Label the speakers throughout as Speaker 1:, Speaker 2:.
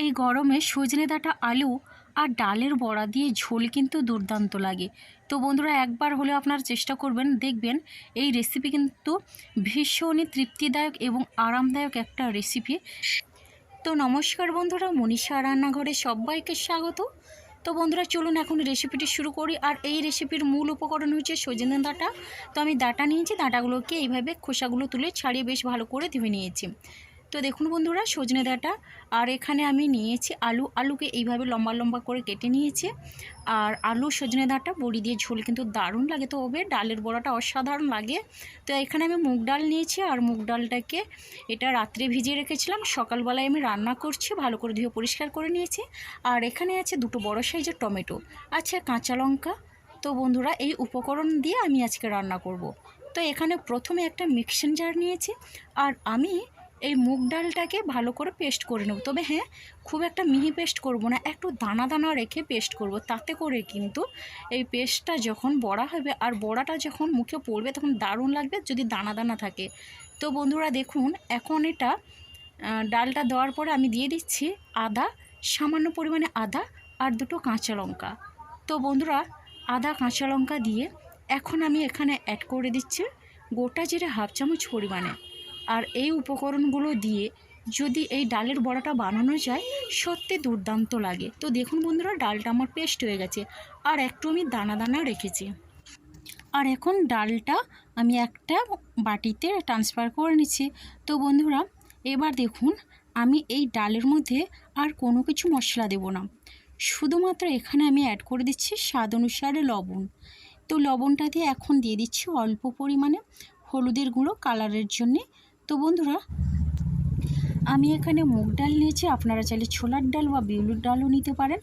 Speaker 1: এই গরমে সজনে ডাঁটা আলু আর ডালের বড়া দিয়ে ঝোল কিন্তু দুর্দান্ত লাগে। তো বন্ধুরা, একবার হলে আপনারা চেষ্টা করবেন, দেখবেন এই রেসিপি কিন্তু ভীষণই তৃপ্তিদায়ক এবং আরামদায়ক একটা রেসিপি তো নমস্কার বন্ধুরা, মনীষা রান্নাঘরে সবাইকে স্বাগত। তো বন্ধুরা, চলুন এখন রেসিপিটি শুরু করি। আর এই রেসিপির মূল উপকরণ হচ্ছে সজনে ডাঁটা তো আমি ডাঁটা নিয়েছি ডাঁটাগুলোকে এইভাবে খোসাগুলো তুলে ছাড়িয়ে বেশ ভালো করে ধুয়ে নিয়েছি। তো দেখুন বন্ধুরা, সজনে ডাঁটা। আর এখানে আমি নিয়েছি আলু। আলুকে এইভাবে লম্বা লম্বা করে কেটে নিয়েছি। আর আলু, সজনে ডাঁটা, বড়ি দিয়ে ঝোল কিন্তু দারুণ লাগে তো হবে। ডালের বড়াটা অসাধারণ লাগে। তো এখানে আমি মুগ ডাল নিয়েছি আর মুগ ডালটাকে এটা রাত্রে ভিজিয়ে রেখেছিলাম। সকালবেলায় আমি রান্না করছি, ভালো করে ধুয়ে পরিষ্কার করে নিয়েছি। আর এখানে আছে দুটো বড় সাইজের টমেটো। আছে কাঁচা লঙ্কা। তো বন্ধুরা, এই উপকরণ দিয়ে আমি আজকে রান্না করব। তো এখানে প্রথমে একটা মিক্সিং জার নিয়েছি। আর আমি এই মুগ ডালটাকে ভালো করে পেস্ট করে নেব। তবে হ্যাঁ খুব একটা মিহি পেস্ট করব না, একটু দানা দানা রেখে পেস্ট করব। তাতে করে কিন্তু এই পেস্টটা যখন বড়া হবে আর বড়াটা যখন মুখে পড়বে তখন দারুণ লাগবে যদি দানা দানা থাকে। তো বন্ধুরা দেখুন, এখন এটা ডালটা দেওয়ার পরে আমি দিয়ে দিচ্ছি আদা, সামান্য পরিমাণে আদা আর দুটো কাঁচা লঙ্কা। তো বন্ধুরা, আদা, কাঁচা লঙ্কা দিয়ে এখন আমি এখানে অ্যাড করে দিচ্ছি গোটা জিরে হাফ চামচ পরিমাণে। আর এই উপকরণগুলো দিয়ে যদি এই ডালের বড়াটা বানানো যায়, সত্যি দুর্দান্ত লাগে। তো দেখুন বন্ধুরা, ডালটা আমার পেস্ট হয়ে গেছে। আর একটু আমি দানা দানা রেখেছি। আর এখন ডালটা আমি একটা বাটিতে ট্রান্সফার করে নিচ্ছি। তো বন্ধুরা, এবার দেখুন, আমি এই ডালের মধ্যে আর কোনো কিছু মশলা দেব না। শুধুমাত্র এখানে আমি অ্যাড করে দিচ্ছি স্বাদ অনুসারে লবণ। তো লবণটা দিয়ে এখন দিয়ে দিচ্ছি অল্প পরিমাণে হলুদের গুঁড়ো কালারের জন্যে। তো বন্ধুরা, আমি এখানে মুগ ডাল নিয়েছি। আপনারা চাইলে ছোলার ডাল বা বিউলির ডালও নিতে পারেন।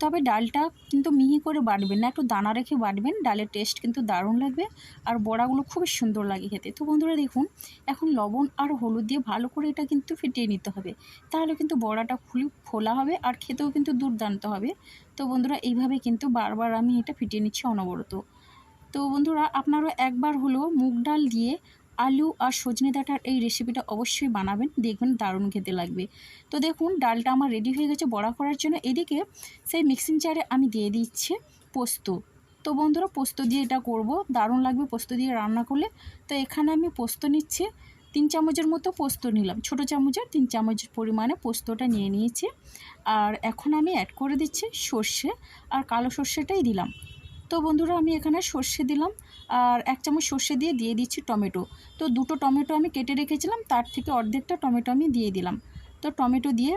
Speaker 1: তবে ডালটা কিন্তু মিহি করে বাটবেন না, একটু দানা রেখে বাটবেন। ডালের টেস্ট কিন্তু দারুণ লাগবে আর বড়াগুলো খুবই সুন্দর লাগে খেতে। তো বন্ধুরা, দেখুন, এখন লবণ আর হলুদ দিয়ে ভালো করে এটা কিন্তু ফিটিয়ে নিতে হবে। তাহলে কিন্তু বড়াটা খুলি ফোলা হবে আর খেতেও কিন্তু দুর্দান্ত হবে। তো বন্ধুরা, এইভাবে কিন্তু বারবার আমি এটা ফিটিয়ে নিচ্ছি অনবরত। তো বন্ধুরা আপনারা একবার হলেও মুগ ডাল দিয়ে আলু আর সজনে ডাঁটার এই রেসিপিটা অবশ্যই বানাবেন। দেখবেন দারুণ খেতে লাগবে। তো দেখুন, ডালটা আমার রেডি হয়ে গেছে বড়া করার জন্য। এদিকে সেই মিক্সিং জারে আমি দিয়ে দিচ্ছি পোস্ত। তো বন্ধুরা, পোস্ত দিয়ে এটা করব। দারুণ লাগবে পোস্ত দিয়ে রান্না করলে। তো এখানে আমি পোস্ত নিচ্ছি। তিন চামচের মতো পোস্ত নিলাম। ছোট চামচের, তিন চামচ পরিমাণে পোস্তটা নিয়ে নিয়েছি। আর এখন আমি অ্যাড করে দিচ্ছি সর্ষে। আর কালো সর্ষেটাই দিলাম। তো বন্ধুরা আমি এখানে সর্ষে দিলাম আর এক চামচ সর্ষে দিয়ে দিয়ে দিচ্ছি টমেটো। তো দুটো টমেটো আমি কেটে রেখেছিলাম, তার থেকে অর্ধেকটা টমেটো আমি দিয়ে দিলাম। তো টমেটো দিয়ে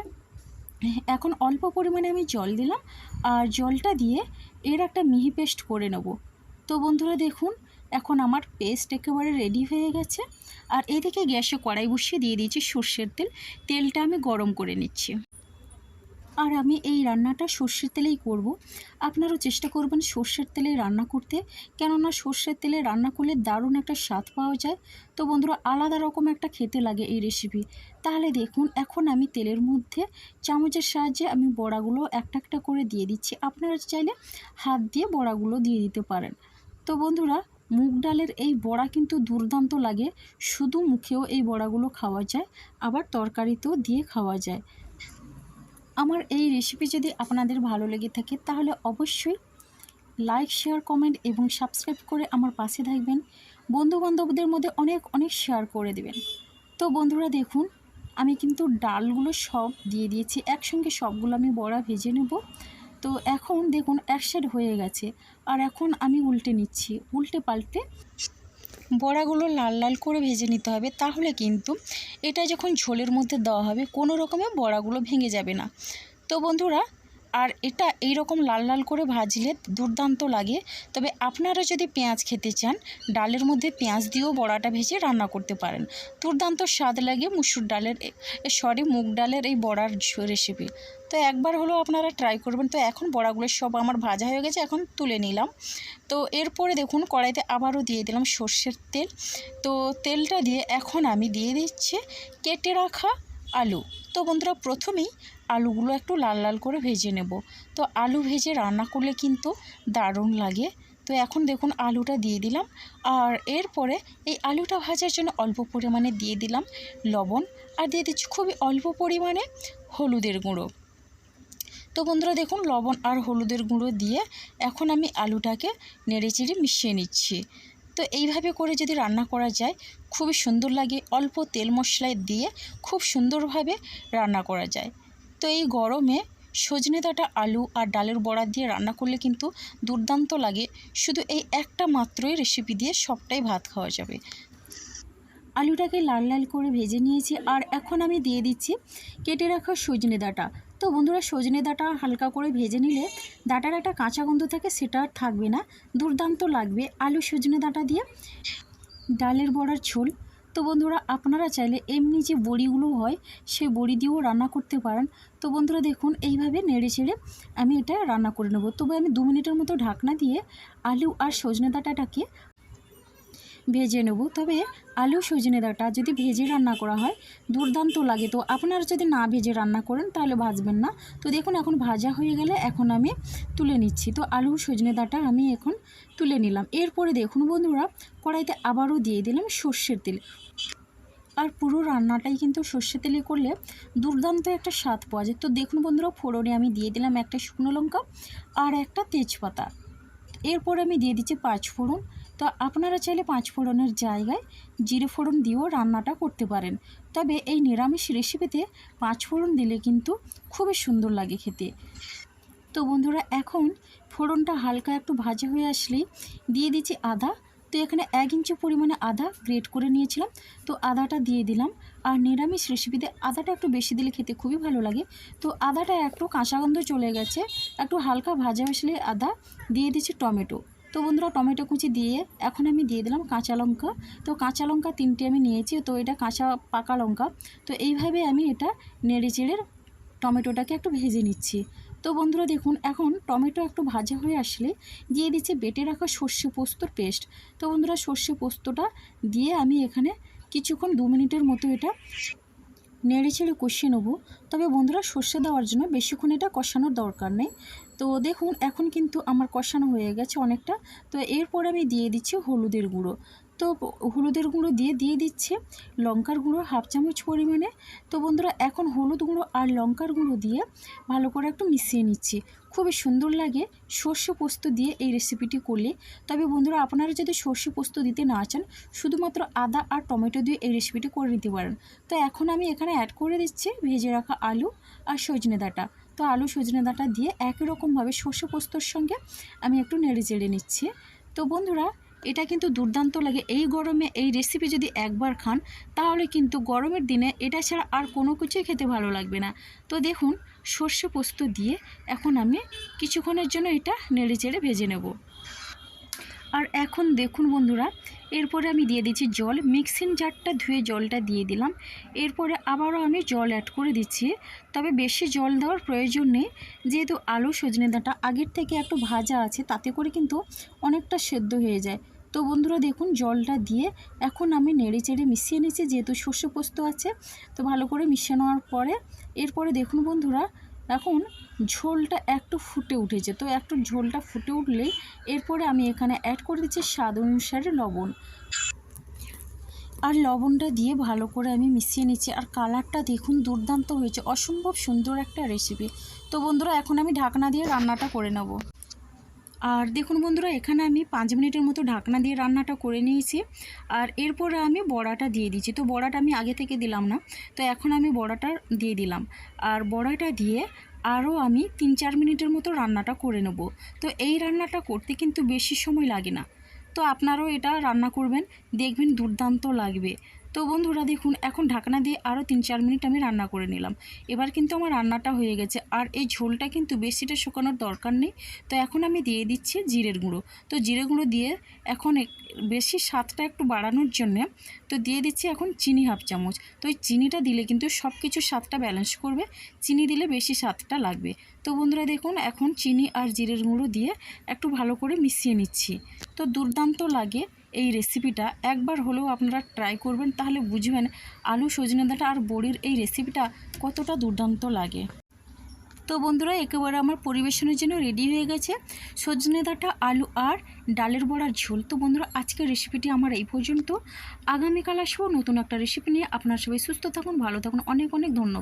Speaker 1: এখন অল্প পরিমাণে আমি জল দিলাম আর জলটা দিয়ে এর একটা মিহি পেস্ট করে নেব। তো বন্ধুরা দেখুন, এখন আমার পেস্ট একেবারে রেডি হয়ে গেছে। আর এদিকে গ্যাসে কড়াই বসিয়ে দিয়ে দিয়েছি সর্ষের তেল। তেলটা আমি গরম করে নিচ্ছি। আর আমি এই রান্নাটা সর্ষের তেলেই করব। আপনারাও চেষ্টা করবেন সর্ষের তেলে রান্না করতে। কেননা সর্ষের তেলে রান্না করলে দারুণ একটা স্বাদ পাওয়া যায়। তো বন্ধুরা, আলাদা রকম একটা খেতে লাগে এই রেসিপি তাহলে দেখুন, এখন আমি তেলের মধ্যে চামচের সাহায্যে আমি বড়াগুলো একটা একটা করে দিয়ে দিচ্ছি। আপনারা চাইলে হাত দিয়ে বড়াগুলো দিয়ে দিতে পারেন। তো বন্ধুরা, মুগ ডালের এই বড়া কিন্তু দুর্দান্ত লাগে। শুধু মুখেও এই বড়াগুলো খাওয়া যায়, আবার তরকারিতেও দিয়ে খাওয়া যায়। আমার এই রেসিপি যদি আপনাদের ভালো লেগে থাকে, তাহলে অবশ্যই লাইক শেয়ার কমেন্ট এবং সাবস্ক্রাইব করে আমার পাশে থাকবেন। বন্ধু বান্ধবদের মধ্যে অনেক অনেক শেয়ার করে দেবেন। তো বন্ধুরা দেখুন, আমি কিন্তু ডালগুলো সব দিয়ে দিয়েছি। একসঙ্গে সবগুলো আমি বড়া ভেজে নেব। তো এখন দেখুন, এক হয়ে গেছে। আর এখন আমি উল্টে নিচ্ছি। উল্টে পাল্টে বড়াগুলো লাল লাল করে ভেজে নিতে হবে, তাহলে কিন্তু এটা যখন ঝোলের মধ্যে দেওয়া হবে কোনো রকমে বড়াগুলো ভেঙে যাবে না। তো বন্ধুরা আর এটা এই রকম লাল লাল করে ভাজলে দুর্দান্ত লাগে। তবে আপনারা যদি পেঁয়াজ খেতে চান, ডালের মধ্যে পেঁয়াজ দিয়েও বড়াটা ভেজে রান্না করতে পারেন। দুর্দান্ত স্বাদ লাগে মুসুর ডালের সরি, মুগ ডালের এই বড়ার রেসিপি তো একবার হলেও আপনারা ট্রাই করবেন। তো এখন বড়াগুলো সব আমার ভাজা হয়ে গেছে, এখন তুলে নিলাম। তো এরপরে দেখুন, কড়াইতে আবারও দিয়ে দিলাম সর্ষের তেল। তো তেলটা দিয়ে এখন আমি দিয়ে দিচ্ছি, কেটে রাখা আলু। তো বন্ধুরা, প্রথমেই আলুগুলো একটু লাল লাল করে ভেজে নেব। তো আলু ভেজে রান্না করলে কিন্তু দারুণ লাগে। তো এখন দেখুন আলুটা দিয়ে দিলাম। আর এরপরে এই আলুটা ভাজার জন্য অল্প পরিমাণে দিয়ে দিলাম লবণ। আর দিয়ে দিচ্ছি খুবই অল্প পরিমাণে হলুদের গুঁড়ো। তো বন্ধুরা, দেখুন লবণ আর হলুদের গুঁড়ো দিয়ে এখন আমি আলুটাকে নেড়ে চেড়ে মিশিয়ে নিচ্ছি। তো এইভাবে করে যদি রান্না করা যায়, খুবই সুন্দর লাগে। অল্প তেল মশলায় দিয়ে খুব সুন্দরভাবে রান্না করা যায়। তো এই গরমে সজনে ডাঁটা আলু আর ডালের বড়া দিয়ে রান্না করলে কিন্তু দুর্দান্ত লাগে। শুধু এই একটা মাত্রই রেসিপি দিয়ে সবটাই ভাত খাওয়া যাবে। আলুটাকে লাল লাল করে ভেজে নিয়েছি আর এখন আমি দিয়ে দিচ্ছি কেটে রাখা সজনে ডাঁটা। তো বন্ধুরা সজনে ডাঁটা হালকা করে ভেজে নিলে ডাঁটার একটা কাঁচা গন্ধ থাকে সেটা আর থাকবে না, দুর্দান্ত লাগবে আলু সজনে ডাঁটা দিয়ে ডালের বড়ার ঝোল। তো বন্ধুরা আপনারা চাইলে এমনি যে বড়িগুলো হয় সেই বড়ি দিয়েও রান্না করতে পারেন। তো বন্ধুরা দেখুন এইভাবে নেড়ে ছেড়ে আমি এটা রান্না করে নেব। তবে আমি দু মিনিটের মতো ঢাকনা দিয়ে আলু আর সজনে ডাঁটাটাকে ভেজে নেব। তবে আলু সজনে ডাঁটা যদি ভেজে রান্না করা হয়, দুর্দান্ত লাগে। তো আপনারা যদি না ভেজে রান্না করেন, তাহলে ভাজবেন না। তো দেখুন, এখন ভাজা হয়ে গেলে এখন আমি তুলে নিচ্ছি। তো আলু সজনে ডাঁটা আমি এখন তুলে নিলাম। এরপরে দেখুন বন্ধুরা, কড়াইতে আবারও দিয়ে দিলাম সর্ষের তেল। আর পুরো রান্নাটাই কিন্তু সর্ষে তেলে করলে দুর্দান্ত একটা স্বাদ পাওয়া যায়। তো দেখুন বন্ধুরা, ফোড়নে আমি দিয়ে দিলাম একটা শুকনো লঙ্কা আর একটা তেজপাতা। এরপর আমি দিয়ে দিচ্ছি পাঁচ ফোড়ন। তো আপনারা চাইলে পাঁচ ফোড়নের জায়গায় জিরে ফোড়ন দিয়েও রান্নাটা করতে পারেন। তবে এই নিরামিষ রেসিপিতে পাঁচ ফোড়ন দিলে কিন্তু খুবই সুন্দর লাগে খেতে। তো বন্ধুরা, এখন ফোড়নটা হালকা একটু ভাজা হয়ে আসলেই দিয়ে দিচ্ছি আদা। তো এখানে এক ইঞ্চি পরিমাণে আদা গ্রেট করে নিয়েছিলাম। তো আদাটা দিয়ে দিলাম। আর নিরামিষ রেসিপিতে আদাটা একটু বেশি দিলে খেতে খুবই ভালো লাগে। তো আদাটা একটু কাঁচা গন্ধ চলে গেছে। একটু হালকা ভাজা আসলে আদা দিয়ে দিচ্ছি টমেটো। তো বন্ধুরা টমেটো কুচি দিয়ে এখন আমি দিয়ে দিলাম কাঁচা লঙ্কা। তো কাঁচা লঙ্কা তিনটে আমি নিয়েছি, তো এটা কাঁচা পাকা লঙ্কা। তো এইভাবে আমি এটা নেড়ে চেড়ে টমেটোটাকে একটু ভেজে নিচ্ছি। তো বন্ধুরা দেখুন, এখন টমেটো একটু ভাজা হয়ে আসলে দিয়ে দিচ্ছি বেটে রাখা সর্ষে পোস্তর পেস্ট। তো বন্ধুরা সর্ষে পোস্তটা দিয়ে আমি এখানে কিছুক্ষণ দু মিনিটের মতো এটা নেড়ে ছেড়ে কষিয়ে নেব। তবে বন্ধুরা সর্ষে দেওয়ার জন্য বেশিক্ষণ এটা কষানোর দরকার নেই। তো দেখুন, এখন কিন্তু আমার কষানো হয়ে গেছে অনেকটা। তো এরপর আমি দিয়ে দিচ্ছি হলুদের গুঁড়ো। তো হলুদের গুঁড়ো দিয়ে দিয়ে দিচ্ছে লঙ্কার গুঁড়ো হাফ চামচ পরিমাণে। তো বন্ধুরা, এখন হলুদ গুঁড়ো আর লঙ্কার গুঁড়ো দিয়ে ভালো করে একটু মিশিয়ে নিচ্ছি। খুবই সুন্দর লাগে সর্ষে পোস্ত দিয়ে এই রেসিপিটি করলে। তবে বন্ধুরা, আপনারা যদি সর্ষে পোস্ত দিতে না চান, শুধুমাত্র আদা আর টমেটো দিয়ে এই রেসিপিটি করে নিতে পারেন। তো এখন আমি এখানে অ্যাড করে দিচ্ছি ভেজে রাখা আলু আর সজনে ডাঁটা। তো আলু সজনে ডাঁটা দিয়ে একই রকমভাবে সর্ষে পোস্তর সঙ্গে আমি একটু নেড়ে চেড়ে নিচ্ছি। তো বন্ধুরা, এটা কিন্তু দুর্দান্ত লাগে। এই গরমে এই রেসিপি যদি একবার খান, তাহলে কিন্তু গরমের দিনে এটা ছাড়া আর কোনো কিছুই খেতে ভালো লাগবে না। তো দেখুন, সর্ষে পোস্ত দিয়ে এখন আমি কিছুক্ষণের জন্য এটা নেড়ে চেড়ে ভেজে নেব। আর এখন দেখুন বন্ধুরা এরপরে আমি দিয়ে দিচ্ছি জল। মিক্সিং জারটা ধুয়ে জলটা দিয়ে দিলাম। এরপরে আবারও আমি জল অ্যাড করে দিচ্ছি। তবে বেশি জল দেওয়ার প্রয়োজন নেই। যেহেতু আলু সজনে ডাঁটা আগের থেকে একটু ভাজা আছে, তাতে করে কিন্তু অনেকটা সেদ্ধ হয়ে যায়। তো বন্ধুরা দেখুন, জলটা দিয়ে এখন আমি নেড়ে চেড়ে মিশিয়ে নিচ্ছি, যেহেতু শস্য পোস্ত আছে, তো ভালো করে মিশিয়ে নেওয়ার পরে, এরপরে দেখুন বন্ধুরা এখন ঝোলটা একটু ফুটে উঠেছে। তো একটু ঝোলটা ফুটে উঠলেই এরপরে আমি এখানে অ্যাড করে দিচ্ছি স্বাদ অনুসারে লবণ। আর লবণটা দিয়ে ভালো করে আমি মিশিয়ে নিচ্ছি। আর কালারটা দেখুন দুর্দান্ত হয়েছে। অসম্ভব সুন্দর একটা রেসিপি তো বন্ধুরা, এখন আমি ঢাকনা দিয়ে রান্নাটা করে নেব। আর দেখুন বন্ধুরা, এখানে আমি পাঁচ মিনিটের মতো ঢাকনা দিয়ে রান্নাটা করে নিয়েছি। আর এরপরে আমি বড়াটা দিয়ে দিচ্ছি। তো বড়াটা আমি আগে থেকে দিলাম না, তো এখন আমি বড়াটা দিয়ে দিলাম। আর বড়াটা দিয়ে আরও আমি তিন চার মিনিটের মতো রান্নাটা করে নেব। তো এই রান্নাটা করতে কিন্তু বেশি সময় লাগে না। তো আপনারাও এটা রান্না করবেন, দেখবেন দুর্দান্ত লাগবে। তো বন্ধুরা দেখুন, এখন ঢাকনা দিয়ে আরও তিন চার মিনিট আমি রান্না করে নিলাম। এবার কিন্তু আমার রান্নাটা হয়ে গেছে, আর এই ঝোলটা কিন্তু বেশিটা শুকানোর দরকার নেই। তো এখন আমি দিয়ে দিচ্ছি জিরের গুঁড়ো। তো জিরে গুঁড়ো দিয়ে এখন বেশি স্বাদটা একটু বাড়ানোর জন্য তো দিয়ে দিচ্ছি এখন চিনি হাফ চামচ। তো এই চিনিটা দিলে কিন্তু সব কিছু স্বাদটা ব্যালেন্স করবে, চিনি দিলে বেশি স্বাদটা লাগবে। তো বন্ধুরা দেখুন, এখন চিনি আর জিরের গুঁড়ো দিয়ে একটু ভালো করে মিশিয়ে নিচ্ছি। তো দুর্দান্ত লাগে এই রেসিপিটা একবার হলেও আপনারা ট্রাই করবেন, তাহলে বুঝবেন আলু সজনে ডাঁটা আর বড়ির এই রেসিপিটা কতটা দুর্দান্ত লাগে। তো বন্ধুরা, একেবারে আমার পরিবেশনের জন্য রেডি হয়ে গেছে সজনে ডাঁটা আলু আর ডালের বড়ার ঝোল। তো বন্ধুরা, আজকের রেসিপিটি আমার এই পর্যন্ত। আগামীকাল আসব নতুন একটা রেসিপি নিয়ে। আপনার সবাই সুস্থ থাকুন, ভালো থাকুন। অনেক অনেক ধন্যবাদ।